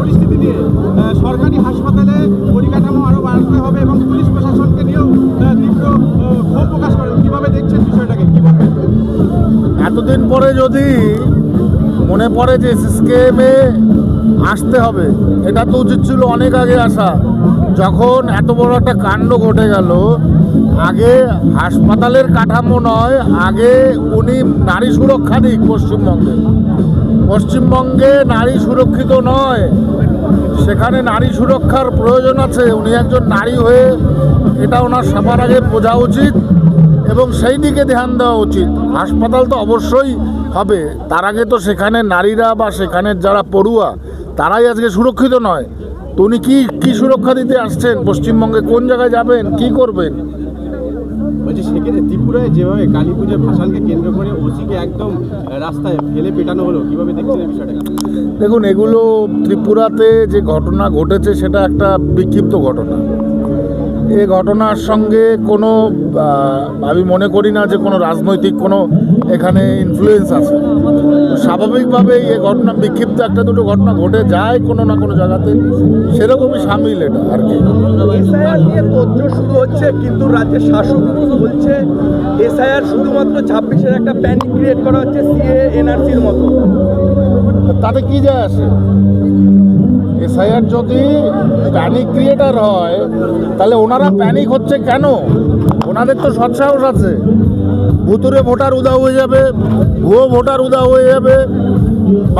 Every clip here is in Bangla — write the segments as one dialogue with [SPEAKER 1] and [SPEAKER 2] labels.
[SPEAKER 1] পরিস্থিতি নিয়ে সরকারি হাসপাতালে পরিকাঠামো আরও বাড়াতে হবে এবং পুলিশ প্রশাসনকে নিয়েও তীব্র ক্ষোভ প্রকাশ করেন। কীভাবে দেখছেন বিষয়টাকে? কীভাবে
[SPEAKER 2] এতদিন পরে যদি মনে পড়ে যে সিস্টেমে আসতে হবে, এটা তো উচিত ছিল অনেক আগে আসা। যখন এত বড় একটা কাণ্ড ঘটে গেল, আগে হাসপাতালের কাঠামো নয়, আগে উনি নারী সুরক্ষা দিক পশ্চিমবঙ্গে। পশ্চিমবঙ্গে নারী সুরক্ষিত নয় সেখানে নারী সুরক্ষার প্রয়োজন আছে। উনি একজন নারী হয়ে এটা ওনার সবার আগে বোঝা উচিত এবং সেই দিকে ধ্যান দেওয়া উচিত। হাসপাতাল তো অবশ্যই হবে। তার আগে তো সেখানে নারীরা বা সেখানের যারা পড়ুয়া, তারাই আজকে সুরক্ষিত নয়। তো উনি কী কী সুরক্ষা দিতে আসছেন? পশ্চিমবঙ্গে কোন জায়গায় যাবেন? কি করবেন?
[SPEAKER 1] ত্রিপুরায় যেভাবে কালী পুজোর ভাষালকে কেন্দ্র করে ওসিকে একদম রাস্তায় ফেলে পেটানো হলো, কীভাবে দেখছেন বিষয়টা
[SPEAKER 2] দেখুন, এগুলো ত্রিপুরাতে যে ঘটনা ঘটেছে, সেটা একটা বিক্ষিপ্ত ঘটনা। এ ঘটনার সঙ্গে কোনো আমি মনে করি না যে কোনো রাজনৈতিক কোনো এখানে ইনফ্লুয়েন্স আছে। স্বাভাবিকভাবেই এ ঘটনা বিক্ষিপ্ত একটা দুটো ঘটনা ঘটে যায় কোনো না কোনো জায়গাতে সেরকমই সামিল এটা আর কি।
[SPEAKER 3] তথ্য শুরু হচ্ছে কিন্তু রাজ্যের শাসক বলছে এসআইআর শুধুমাত্র ছাব্বিশের একটা প্যানিক ক্রিয়েট করা হচ্ছে সিএ এনআরসির মতো।
[SPEAKER 2] তাতে কি যায় আসে? এসআইআর যদি প্যানিক ক্রিয়েটার হয়, তাহলে ওনারা প্যানিক হচ্ছে কেন? ওনাদের তো সৎসাহস আছে। ভুতুরে ভোটার উদা হয়ে যাবে, ভুয়ো ভোটার উদা হয়ে যাবে,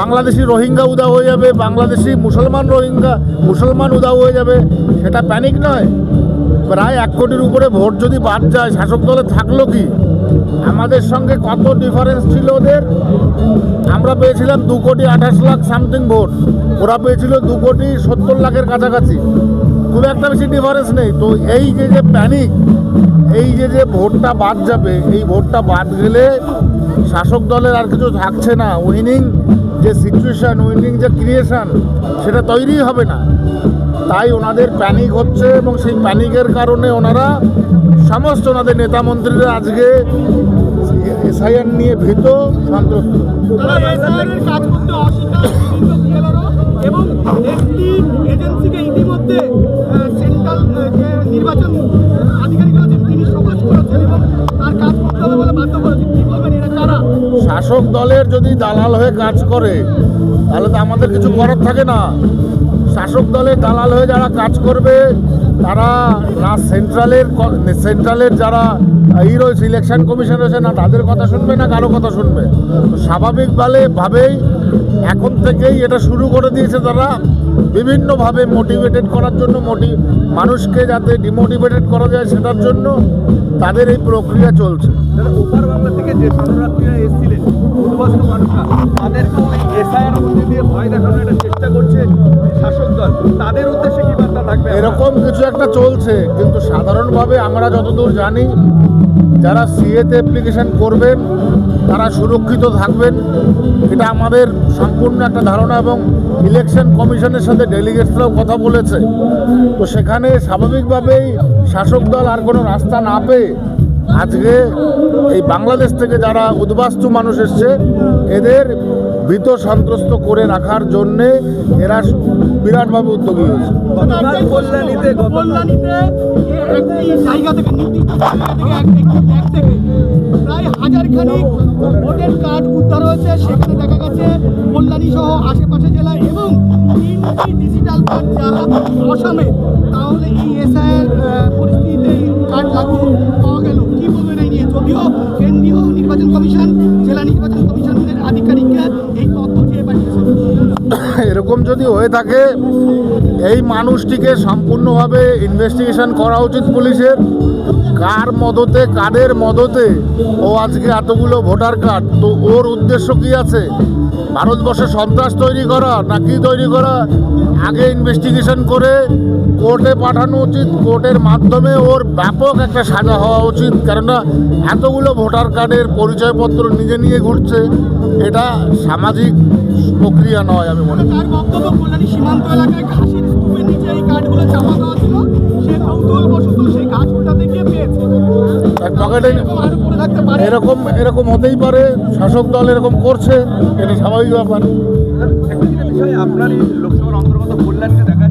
[SPEAKER 2] বাংলাদেশি রোহিঙ্গা উদা হয়ে যাবে, বাংলাদেশি মুসলমান রোহিঙ্গা, মুসলমান উদা হয়ে যাবে, সেটা প্যানিক নয়। প্রায় এক কোটির উপরে ভোট যদি বাদ যায়, শাসক দলে থাকল কি? আমাদের সঙ্গে কত ডিফারেন্স ছিল ওদের? আমরা পেয়েছিলাম দু কোটি আঠাশ লাখ সামথিং ভোট ওরা পেয়েছিল দু কোটি সত্তর লাখের কাছাকাছি। খুব একটা বেশি ডিফারেন্স নেই। তো এই যে যে প্যানিক এই যে যে ভোটটা বাদ যাবে, এই ভোটটা বাদ গেলে শাসক দলের আর কিছু থাকছে না। উইনিং যে সিচুয়েশন উইনিং যে ক্রিয়েশন সেটা তৈরি হবে না। তাই ওনাদের প্যানিক হচ্ছে এবং সেই প্যানিকের কারণে ওনারা সমস্ত ওনাদের নেতা মন্ত্রীরা আজকে এসআইআর নিয়ে ভীত সন্ত্রস্ত।
[SPEAKER 1] তারা এসআইআরের কাজ করতে অস্বীকার বিভিন্ন বিএলআরও এবং একটি এজেন্সিকে ইতিমধ্যে সেন্ট্রাল যে নির্বাচন আধিকারিক আছেন তিনি সমাজ করেছেন এবং তার কাজ করতে হবে বলে বাধ্য করেছেন। কি বলবেন এরা কারা?
[SPEAKER 2] শাসক দলের যদি দালাল হয়ে কাজ করে তাহলে তো আমাদের কিছু করার থাকে না। শাসক দলের দালাল হয়ে যারা কাজ করবে, তারা না সেন্ট্রালের সেন্ট্রালের যারা ই রয়েছে ইলেকশন কমিশন রয়েছে, না তাদের কথা শুনবে, না কারও কথা শুনবে। স্বাভাবিকভাবে ভাবেই এখন থেকেই এটা শুরু করে দিয়েছে তারা। বিভিন্নভাবে মোটিভেটেড করার জন্য মোটি মানুষকে যাতে ডিমোটিভেটেড করা যায় সেটার জন্য তাদের এই প্রক্রিয়া চলছে।
[SPEAKER 3] যারা ওপার বাংলা থেকে যে শরণার্থীরা এসেছিলেন উদ্বাস্ত মানুষরা তাদেরকে ওই মধ্যে দিয়ে ভয় দেখানোর একটা চেষ্টা করছে শাসক দল। তাদের উদ্দেশ্যে কি বার্তা থাকবে?
[SPEAKER 2] এরকম কিছু একটা চলছে কিন্তু সাধারণভাবে আমরা যতদূর জানি যারা সিএতে অ্যাপ্লিকেশান করবেন, তারা সুরক্ষিত থাকবেন। এটা আমাদের সম্পূর্ণ একটা ধারণা এবং ইলেকশন কমিশনের সাথে ডেলিগেটসরাও কথা বলেছে। তো সেখানে স্বাভাবিকভাবেই শাসক দল আর কোনো রাস্তা না পেয়ে আজকে এই বাংলাদেশ থেকে যারা উদ্বাস্তু মানুষ এসছে, এদের ভীত সন্ত্রস্ত করে রাখার জন্যে এরা বিরাটভাবে উদ্যোগী হয়েছে।
[SPEAKER 3] গতকাল কল্যাণীতে গত
[SPEAKER 1] কল্যাণীতে একটি জায়গা থেকে নির্দিষ্ট জায়গা থেকে এক একটি ব্যাগ থেকে প্রায় হাজার ভোটের কার্ড উদ্ধার হয়েছে। সেখানে দেখা গেছে কল্যাণী সহ আশেপাশে জেলায় এবং তিনটি ডিজিটাল কার্ড যা অসামে তাহলে এই এসআইয়ের পরিস্থিতিতে
[SPEAKER 2] এরকম যদি হয়ে থাকে, এই মানুষটিকে সম্পূর্ণভাবে ইনভেস্টিগেশন করা উচিত পুলিশের। কার মদতে, কাদের মদতে? ও আজকে এতগুলো ভোটার কার্ড, তো ওর উদ্দেশ্য কি আছে? ভারতবর্ষে সন্ত্রাস তৈরি করা নাকি তৈরি করা? আগে ইনভেস্টিগেশন করে কোর্টে পাঠানো উচিত, কোর্টের মাধ্যমে ওর ব্যাপক একটা সাজা হওয়া উচিত। কেননা, এতগুলো ভোটার কার্ডের পরিচয়পত্র নিজে নিয়ে ঘুরছে, এটা সামাজিক প্রক্রিয়া নয় আমি মনে করি।
[SPEAKER 1] তার বক্তব্য কল্যাণী সীমান্ত এলাকায় ঘাসের স্তূপের নিচে এই কাঠগুলো চাপা দেওয়া ছিল। সে কৌতূহলবশত সেই গিয়ে পেয়েছে। এরকম আরও পড়ে থাকতে পারে।
[SPEAKER 2] এরকম এরকম হতেই পারে শাসক দল এরকম করছে এটা স্বাভাবিক ব্যাপার।
[SPEAKER 3] আপনার এই লোকসভার অন্তর্গত কল্যাণকে দেখা